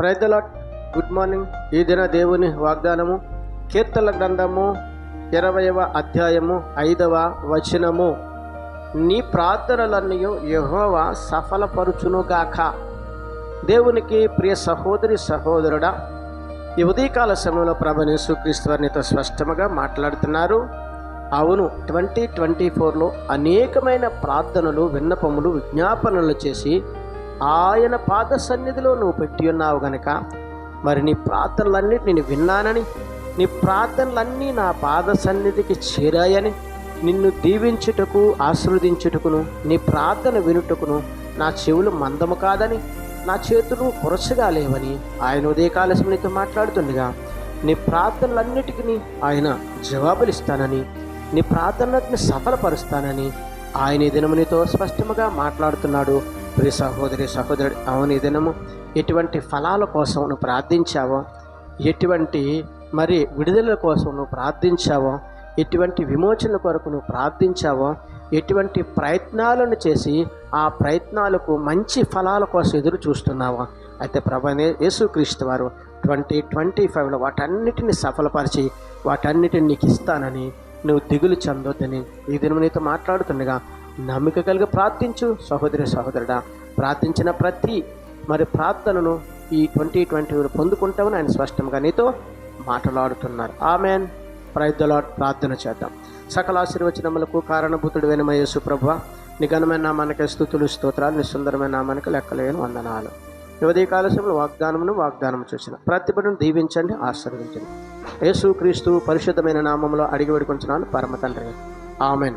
Praise the Lord good morning ఈ దిన దేవుని వాగ్దానము కీర్తన గ్రంథము ఇరవయవ అధ్యాయము ఐదవ వచనము. నీ ప్రార్థనలన్నీ యహోవ సఫలపరుచునుగాక. దేవునికి ప్రియ సహోదరి సహోదరుడా ఈ ఉదయకాల సమయంలో ప్రభనేసు యేసుక్రీస్తు స్పష్టంగా మాట్లాడుతున్నారు. అవును ట్వంటీ ట్వంటీ ఫోర్లో అనేకమైన ప్రార్థనలు విన్నపములు విజ్ఞాపనలు చేసి ఆయన పాద సన్నిధిలో నువ్వు పెట్టి ఉన్నావు గనక మరి నీ ప్రార్థనలన్నీ నేను విన్నానని నీ ప్రార్థనలన్నీ నా పాద సన్నిధికి చేరాయని నిన్ను దీవించుటకు ఆశీర్వదించుటకును నీ ప్రార్థన వినుటకును నా చెవులు మందము కాదని నా చేతులు పొరసగా లేవని ఆయన ఉదయకాల సమయంతో మాట్లాడుతుండగా నీ ప్రార్థనలన్నిటికీ ఆయన జవాబులు ఇస్తానని నీ ప్రార్థనలన్నిటిని సఫలపరుస్తానని ఆయన దినమునితో స్పష్టముగా మాట్లాడుతున్నాడు ప్రియ సహోదరి సహోదరుడు అవును ఈ దినము ఎటువంటి ఫలాల కోసం నువ్వు ప్రార్థించావో ఎటువంటి మరి విడుదల కోసం నువ్వు ప్రార్థించావో ఎటువంటి విమోచన కొరకు నువ్వు ప్రార్థించావో ఎటువంటి ప్రయత్నాలను చేసి ఆ ప్రయత్నాలకు మంచి ఫలాల కోసం ఎదురు చూస్తున్నావా అయితే ప్రభనే యేసుక్రీస్తు వారు ట్వంటీ ట్వంటీ ఫైవ్లో వాటన్నిటిని సఫలపరిచి వాటన్నిటిని నీకు ఇస్తానని నువ్వు దిగులు చెందొద్దని ఈ దినం నీతో మాట్లాడుతుండగా నమ్మిక కలిగి ప్రార్థించు. సహోదరి సహోదరుడా ప్రార్థించిన ప్రతి మరి ప్రార్థనను ఈ ట్వంటీ ట్వంటీ పొందుకుంటామని ఆయన స్పష్టంగా నీతో మాట్లాడుతున్నారు. ఆమెన్. ప్రైద్దలాడ్ ప్రార్థన చేద్దాం. సకల ఆశీర్వచనములకు కారణభూతుడు వెనమ యేసు ప్రభు నిఘనమైన నామానికి స్థుతులు స్తోత్రాలు నిస్సుందరమైన నామానికి లెక్కలేని వందనాలు. యువదీ ఉదయకాల వాగ్దానమును వాగ్దానం చేసిన ప్రతిభను దీవించండి ఆశీర్వించండి యేసు క్రీస్తు పరిశుద్ధమైన నామంలో అడిగి వేడుకుంటున్నాను పరమ తండ్రి. ఆమెన్.